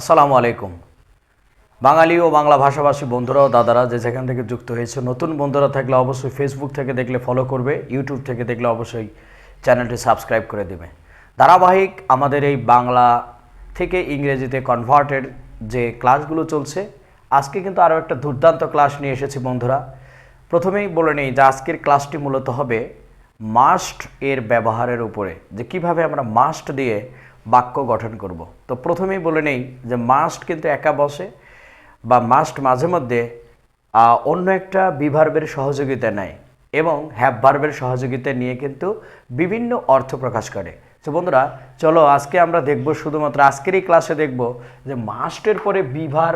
আসসালামু আলাইকুম। বাঙালি ও বাংলা ভাষাভাষী বন্ধুরা ও দাদারা যে যেখান থেকে যুক্ত হয়েছে, নতুন বন্ধুরা থাকলে অবশ্যই ফেসবুক থেকে দেখলে ফলো করবে ইউটিউব থেকে দেখলে অবশ্যই চ্যানেলটি সাবস্ক্রাইব করে দেবে। ধারাবাহিক আমাদের এই বাংলা থেকে ইংরেজিতে কনভার্টেড যে ক্লাসগুলো চলছে, আজকে কিন্তু আরও একটা দুর্দান্ত ক্লাস নিয়ে এসেছি বন্ধুরা। প্রথমেই বলে নেই যে আজকের ক্লাসটি মূলত হবে মাস্ট এর ব্যবহারের উপরে, যে কীভাবে আমরা মাস্ট দিয়ে বাক্য গঠন করব। তো প্রথমেই বলে নেই যে মাস্ট কিন্তু একা বসে বা মাস্ট মাঝে মধ্যে অন্য একটা বিভার্বের সহযোগিতা নেয় এবং হ্যাভ ভার্বের সহযোগিতা নিয়ে কিন্তু বিভিন্ন অর্থ প্রকাশ করে। তো বন্ধুরা, চলো আজকে আমরা দেখব শুধুমাত্র আজকের এই ক্লাসে দেখব যে মাস্টের পরে বিভার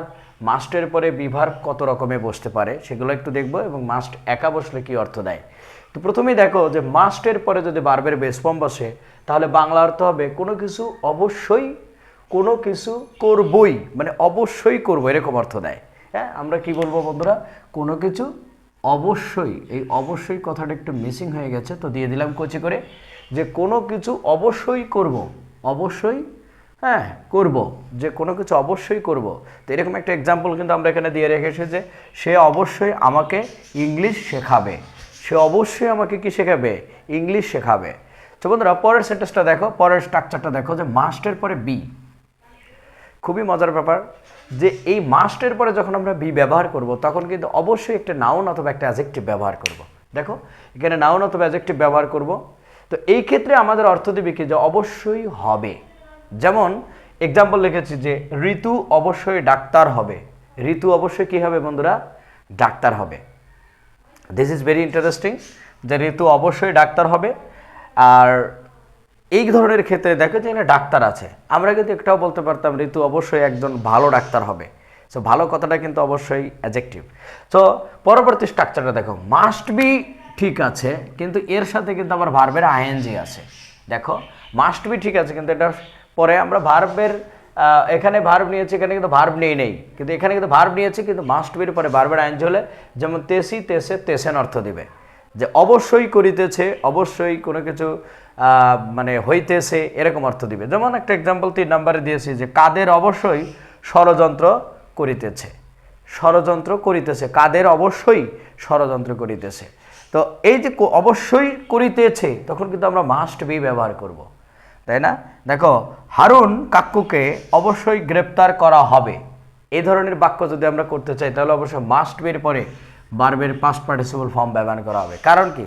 মাস্টের পরে বিভার কত রকমে বসতে পারে, সেগুলো একটু দেখব এবং মাস্ট একা বসলে কি অর্থ দেয়। প্রথমেই দেখো যে মাস্টের পরে যদি বার্বের বেস ফর্ম বসে, তাহলে বাংলা অর্থ হবে কোনো কিছু অবশ্যই, কোনো কিছু করবই মানে অবশ্যই করব, এরকম অর্থ দেয়। হ্যাঁ আমরা কি বলব বন্ধুরা? কোনো কিছু অবশ্যই, এই অবশ্যই কথাটা একটু মিসিং হয়ে গেছে, তো দিয়ে দিলাম কোচি করে, যে কোনো কিছু অবশ্যই করব, অবশ্যই হ্যাঁ করব, যে কোনো কিছু অবশ্যই করব। তো এরকম একটা এক্সাম্পল কিন্তু আমরা এখানে দিয়ে রেখেছি যে সে অবশ্যই আমাকে ইংলিশ শেখাবে। সে অবশ্যই আমাকে কি শেখাবে? ইংলিশ শেখাবে। তো বন্ধুরা, পরের সেন্টেন্সটা দেখো, পরের স্ট্রাকচারটা দেখো, যে মাস্টের পরে বি খুবই মজার ব্যাপার যে এই মাস্টের পরে যখন আমরা বি ব্যবহার করব, তখন কিন্তু অবশ্যই একটা নাউন অথবা একটা অ্যাজেক্টিভ ব্যবহার করব। দেখো, এখানে নাউন অথবা অ্যাজেক্টিভ ব্যবহার করব। তো এই ক্ষেত্রে আমাদের অর্থ দেবে কি? যে অবশ্যই হবে। যেমন এক্সাম্পল লিখেছি যে ঋতু অবশ্যই ডাক্তার হবে। ঋতু অবশ্যই কি হবে বন্ধুরা? ডাক্তার হবে। দিস ইজ ভেরি ইন্টারেস্টিং যে ঋতু অবশ্যই ডাক্তার হবে। আর এই ধরনের ক্ষেত্রে দেখো যে এখানে ডাক্তার আছে। আমরা কিন্তু একটাও বলতে পারতাম ঋতু অবশ্যই একজন ভালো ডাক্তার হবে। সো ভালো কথাটা কিন্তু অবশ্যই অ্যাজেক্টিভ সো পরবর্তী স্ট্রাকচারটা দেখো। মাস্ট বি ঠিক আছে, কিন্তু এর সাথে কিন্তু আবার ভার্বের আইএনজি আছে। দেখো মাস্ট বি ঠিক আছে, কিন্তু এটা পরে আমরা ভার্বের এখানে ভার্ব নিয়েছি, এখানে কিন্তু ভার্ব নেই নেই। কিন্তু এখানে কিন্তু ভার্ব নিয়েছি, কিন্তু মাস্ট বির পরে ভার্বের আইন হলে যেমন তেসি, তেসে, তেসেন অর্থ দিবে। যে অবশ্যই করিতেছে, অবশ্যই কোনো কিছু মানে হইতেছে, এরকম অর্থ দিবে। যেমন একটা এক্সাম্পল তিন নম্বরে দিয়েছি যে কাদের অবশ্যই ষড়যন্ত্র করিতেছে। ষড়যন্ত্র করিতেছে, কাদের অবশ্যই ষড়যন্ত্র করিতেছে। তো এই যে অবশ্যই করিতেছে, তখন কিন্তু আমরা মাস্ট বি ব্যবহার করব। তাই না? দেখো, হারুন কাক্কুকে অবশ্যই গ্রেপ্তার করা হবে। এই ধরনের বাক্য যদি আমরা করতে চাই, তাহলে অবশ্যই মাস্ট বের পরে বার্বের পাস্ট পার্টিসিপল ফর্ম ব্যবহার করা হবে। কারণ কি?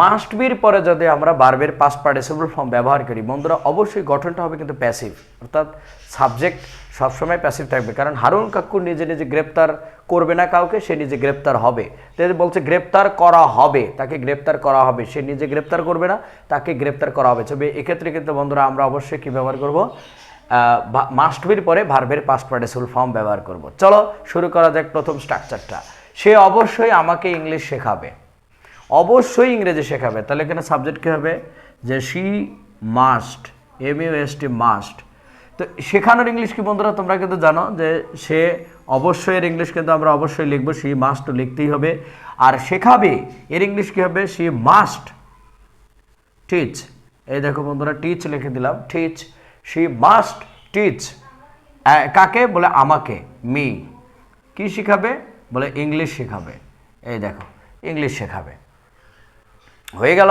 মাস্ট বির পরে যদি আমরা বার্বের পাস্ট পার্টিসিপল ফর্ম ব্যবহার করি, বন্ধুরা, অবশ্যই গঠনটা হবে কিন্তু প্যাসিভ অর্থাৎ সাবজেক্ট সবসময় প্যাসিভ থাকবে। কারণ হারুন কাক্কু নিজে নিজে গ্রেপ্তার করবে না কাউকে, সে নিজে গ্রেপ্তার হবে। তাই বলছে গ্রেপ্তার করা হবে, তাকে গ্রেপ্তার করা হবে। সে নিজে গ্রেপ্তার করবে না, তাকে গ্রেপ্তার করা হবে। তবে এক্ষেত্রে কিন্তু বন্ধুরা, আমরা অবশ্যই কী ব্যবহার করব? মাস্ট বির পরে ভার্বের পাস্ট ফর্ম ব্যবহার করব। চলো, শুরু করা যাক প্রথম স্ট্রাকচারটা সে অবশ্যই আমাকে ইংলিশ শেখাবে। অবশ্যই ইংরেজি শেখাবে। তাহলে এখানে সাবজেক্ট কী হবে? যে she must M U S T must তো শেখানোর ইংলিশ কি বন্ধুরা? তোমরা কিন্তু জানো যে সে অবশ্যই এর ইংলিশ কিন্তু আমরা অবশ্যই লিখব শি মাস্ট লিখতেই হবে। আর শেখাবে, এর ইংলিশ কী হবে? শি মাস্ট টিচ এই দেখো বন্ধুরা টিচ লিখে দিলাম। টিচ সি মাস্ট টিচ কাকে? বলে আমাকে মি কি শেখাবে? বলে ইংলিশ শেখাবে। এই দেখো ইংলিশ শেখাবে। হয়ে গেল।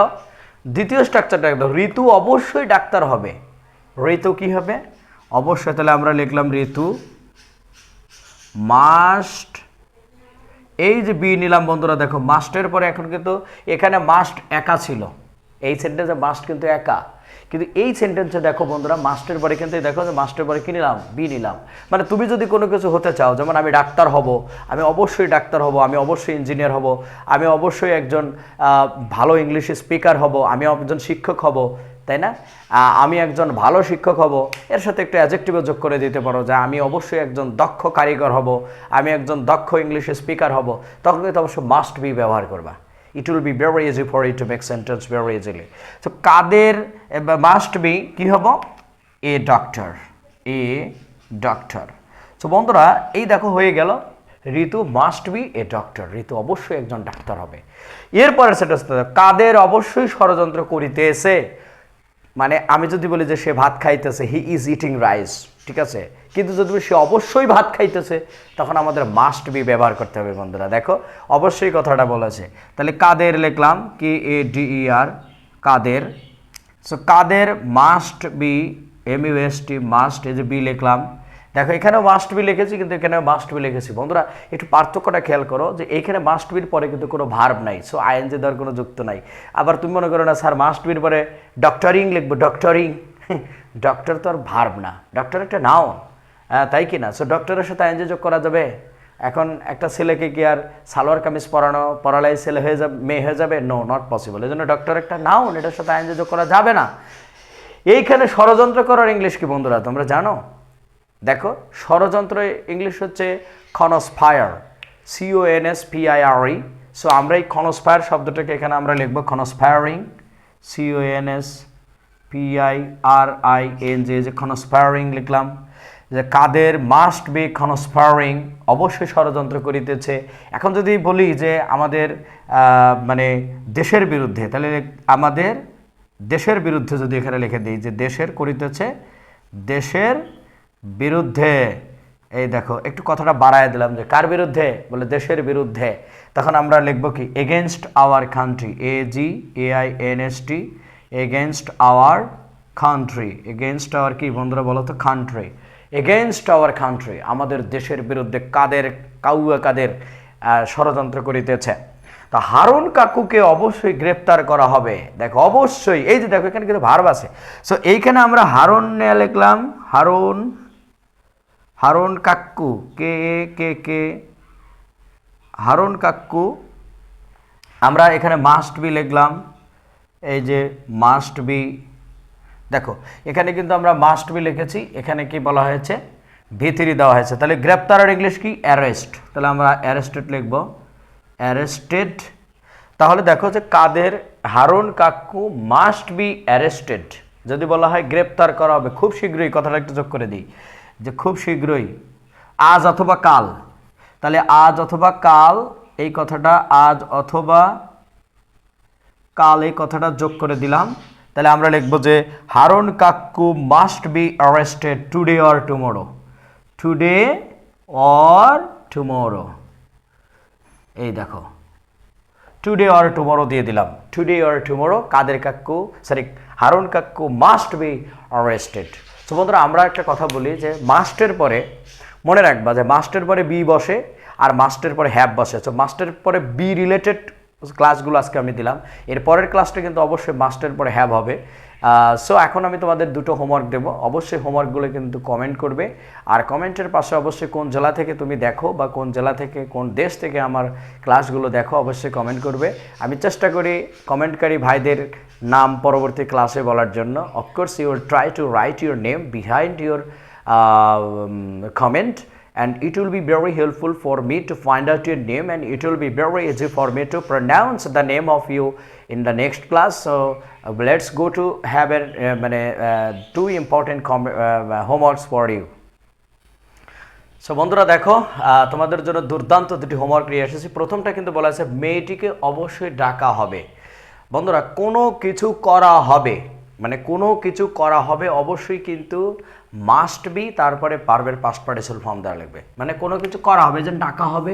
দ্বিতীয় স্ট্রাকচারটা একদম। ঋতু অবশ্যই ডাক্তার হবে। ঋতু কি হবে? অবশ্যই তাহলে আমরা লিখলাম ঋতু। মাস্ট, এই যে বি নিলাম বন্ধুরা, দেখো, মাস্টের পরে এখন কিন্তু এখানে মাস্ট একা ছিল। এই সেন্টেন্সে মাস্ট কিন্তু একা। কিন্তু এই সেন্টেন্সে দেখো বন্ধুরা, মাস্টের পরে কিন্তু দেখো যে মাস্টের পরে কি নিলাম? বি নিলাম। মানে তুমি যদি কোনো কিছু হতে চাও, যেমন আমি ডাক্তার হব, আমি অবশ্যই ডাক্তার হব, আমি অবশ্যই ইঞ্জিনিয়ার হব, আমি অবশ্যই একজন ভালো ইংলিশ স্পিকার হব, আমি একজন শিক্ষক হব তাই না? আমি একজন ভালো শিক্ষক হব, এর সাথে একটু অ্যাজেক্টিভও যোগ করে দিতে পারো যে আমি অবশ্যই একজন দক্ষ কারিগর হব, আমি একজন দক্ষ ইংলিশ স্পিকার হব, তখন কিন্তু অবশ্যই মাস্ট বি ব্যবহার করবা। It will be very easy for you to make sentence very easily তো কাদের মাস্ট বি কি হব? এ ডক্টর এ ডক্টর তো বন্ধুরা, এই দেখো হয়ে গেল, Ritu must be a doctor Ritu অবশ্যই একজন ডাক্তার হবে। এরপরের সেটা কাদের অবশ্যই ষড়যন্ত্র করিতে এসে মানে আমি যদি বলি যে সে ভাত খাইতেছে হি ইজ ইটিং রাইস ঠিক আছে? কিন্তু যদি সে অবশ্যই ভাত খাইতেছে, তখন আমাদের মাস্ট বি ব্যবহার করতে হবে বন্ধুরা। দেখো, অবশ্যই কথাটা বলেছে। তাহলে কাদের লিখলাম? K A D E R Kader? So Kader must be M U S T must এই যে বি লিখলাম। দেখো, এখানেও মাস্ট বি লিখেছি, কিন্তু এখানেও মাস্ট বি লিখেছি। বন্ধুরা, একটু পার্থক্যটা খেয়াল করো যে, এখানে মাস্ট বির পরে কিন্তু কোনো ভার্ব নাই সো আইএনজি দেওয়ার কোনো যুক্ত নাই। আবার তুমি মনে করো না, স্যার মাস্ট বির পরে ডক্টরিং লিখব। ডক্টরিং ডক্টর তো আর ভার্ব না ডক্টর একটা নাও তাই কি না? সো ডক্টরের সাথে আইএনজি যোগ করা যাবে? এখন একটা ছেলেকে কি আর সালোয়ার কামিজ পরানো, পরালাই ছেলে হয়ে যাবে, মেয়ে হয়ে যাবে? নো নট পসিবল এই জন্য ডক্টর একটা নাউন এটার সাথে আইনজি যোগ করা যাবে না। এইখানে ষড়যন্ত্র করার ইংলিশ কি বন্ধুরা, তোমরা জানো? দেখো, ষড়যন্ত্র ইংলিশ হচ্ছে conspire C O N S P I R E so আমরা এই খনসফায়ার শব্দটাকে এখানে আমরা লিখব conspiring I R I N যে যে খনসফায়ারিং লিখলাম, যে কাদের মাস্ট বি কনস্পারিং অবশ্যই ষড়যন্ত্র করিতেছে। এখন যদি বলি যে আমাদের মানে দেশের বিরুদ্ধে, তাহলে আমাদের দেশের বিরুদ্ধে যদি এখানে লিখে দিই যে দেশের করিতেছে, দেশের বিরুদ্ধে। এই দেখো, একটু কথাটা বাড়ায় দিলাম যে, কার বিরুদ্ধে? বলে দেশের বিরুদ্ধে। তখন আমরা লিখব কি? Against our country A G A I N S T against our country against our কি বন্ধুরা বলো তো? কান্ট্রি এগেনস্ট আওয়ার কান্ট্রি আমাদের দেশের বিরুদ্ধে কাদের, কাউয়া কাদের ষড়যন্ত্র করিতেছে? তা হারুন কাকুকে অবশ্যই গ্রেপ্তার করা হবে। দেখো, অবশ্যই। এই যে দেখো, এখানে কিন্তু ভার্ব আছে। সো এইখানে আমরা হারুন নিয়ে লিখলাম, হারুন হারুন কাক্কু, কে, এ, কে কে? হারুন কাক্কু, আমরা এখানে মাস্ট বি লিখলাম। এই যে মাস্ট বি দেখো, এখানে কিন্তু আমরা মাস্ট বি লিখেছি। এখানে কি বলা হয়েছে? ভিতরি দেওয়া হয়েছে। তাহলে গ্রেপ্তারের ইংলিশ কি? অ্যারেস্ট তাহলে আমরা অ্যারেস্টেড লিখব। অ্যারেস্টেড তাহলে দেখো যে কাদের, হারুন কাকু মাস্ট বি অ্যারেস্টেড যদি বলা হয় গ্রেপ্তার করা হবে, খুব শীঘ্রই, কথাটা একটু যোগ করে দিই। যে খুব শীঘ্রই আজ অথবা কাল। তাহলে আজ অথবা কাল এই কথাটা, আজ অথবা কাল এই কথাটা যোগ করে দিলাম। তাহলে আমরা লিখব যে, হারুন কাকু must be arrested today or tomorrow today or tomorrow এই দেখো। টুডে অর টুমোরো দিয়ে দিলাম। টুডে অর টুমোরো কাদের কাকু? সরি হারুন কাকু মাস্ট বি অ্যারেস্টেড তো বন্ধুরা, আমরা একটা কথা বলি যে মাস্টের পরে মনে রাখবা যে মাস্টের পরে বি বসে আর মাস্টের পরে হ্যাপ বসে। তো মাস্টের পরে বি রিলেটেড ক্লাসগুলো আজকে আমি দিলাম। এর পরের ক্লাসটা কিন্তু অবশ্যই মাস্টের পরে হ্যাভ হবে। সো এখন আমি তোমাদের দুটো হোমওয়ার্ক দেবো। অবশ্যই হোমওয়ার্কগুলো কিন্তু কমেন্ট করবে। আর কমেন্টের পাশে অবশ্যই কোন জেলা থেকে তুমি দেখো বা কোন জেলা থেকে, কোন দেশ থেকে আমার ক্লাসগুলো দেখো, অবশ্যই কমেন্ট করবে। আমি চেষ্টা করি কমেন্টকারী ভাইদের নাম পরবর্তী ক্লাসে বলার জন্য। Of course you try to write your name behind your comment and it will be very helpful for me to find out your name and it will be very easy for me to pronounce the name of you in the next class so let's go to have a মানে two important homeworks for you so বন্ধুরা, দেখো তোমাদের জন্য দুর্দান্ত দুটি homework নিয়ে এসেছি। প্রথমটা কিন্তু বলা হয়েছে মেয়েটিকে অবশ্যই ডাকা হবে। বন্ধুরা, কোনো কিছু করা হবে মানে কোনো কিছু করা হবে অবশ্যই কিন্তু মাস্ট বি তারপরে পারবের পাস্ট পার্টিসিপাল ফর্ম দেওয়া লাগবে। মানে কোনো কিছু করা হবে, যে ডাকা হবে,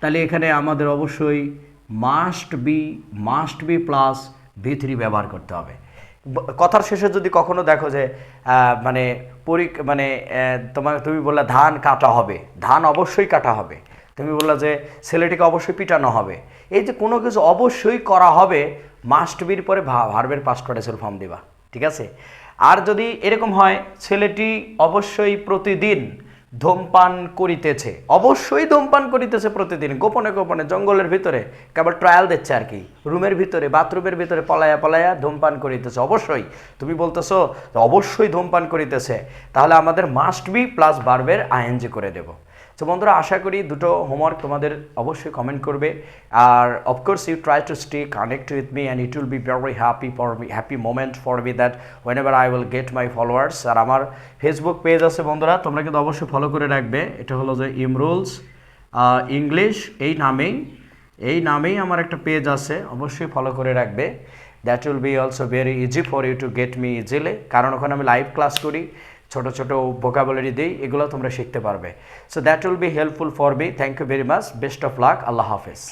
তাহলে এখানে আমাদের অবশ্যই must be must be plus V three ব্যবহার করতে হবে। কথার শেষে যদি কখনো দেখো যে মানে পরি মানে তোমার, তুমি বললে ধান কাটা হবে, ধান অবশ্যই কাটা হবে। তুমি বললে যে ছেলেটিকে অবশ্যই পিটানো হবে। এই যে কোনো কিছু অবশ্যই করা হবে মাস্ট বির পরে ভার্বের পাস করেছিল ফর্ম দিবা, ঠিক আছে? আর যদি এরকম হয়, ছেলেটি অবশ্যই প্রতিদিন ধূমপান করিতেছে, অবশ্যই ধূমপান করিতেছে প্রতিদিন, গোপনে গোপনে জঙ্গলের ভিতরে, কেবল ট্রায়াল দিচ্ছে আর কি, রুমের ভিতরে বাথরুমের ভিতরে পলায়া পলায়া ধূমপান করিতেছে, অবশ্যই। তুমি বলতেছো, অবশ্যই ধূমপান করিতেছে। তাহলে আমাদের মাস্ট বি প্লাস বার্বের আইএনজি করে দেব। তো বন্ধুরা, আশা করি দুটো হোমওয়ার্ক তোমাদের অবশ্যই কমেন্ট করবে। আর of course you try to stay connect with me and it will be very happy for me happy moment for me that whenever I will get my followers আর আমার ফেসবুক পেজ আছে বন্ধুরা, তোমরা কিন্তু অবশ্যই follow করে রাখবে। এটা হলো যে ইমরুলস ইংলিশ এই নামেই এই নামেই আমার একটা পেজ আছে, অবশ্যই ফলো করে রাখবে। That will be also very easy for you to get me easily কারণ ওখানে আমি লাইভ ক্লাস করি। ছোট ছোট ভোকাবুলারি দিই, এগুলো তোমরা শিখতে পারবে। So that will be helpful for me thank you very much best of luck আল্লাহ হাফেজ।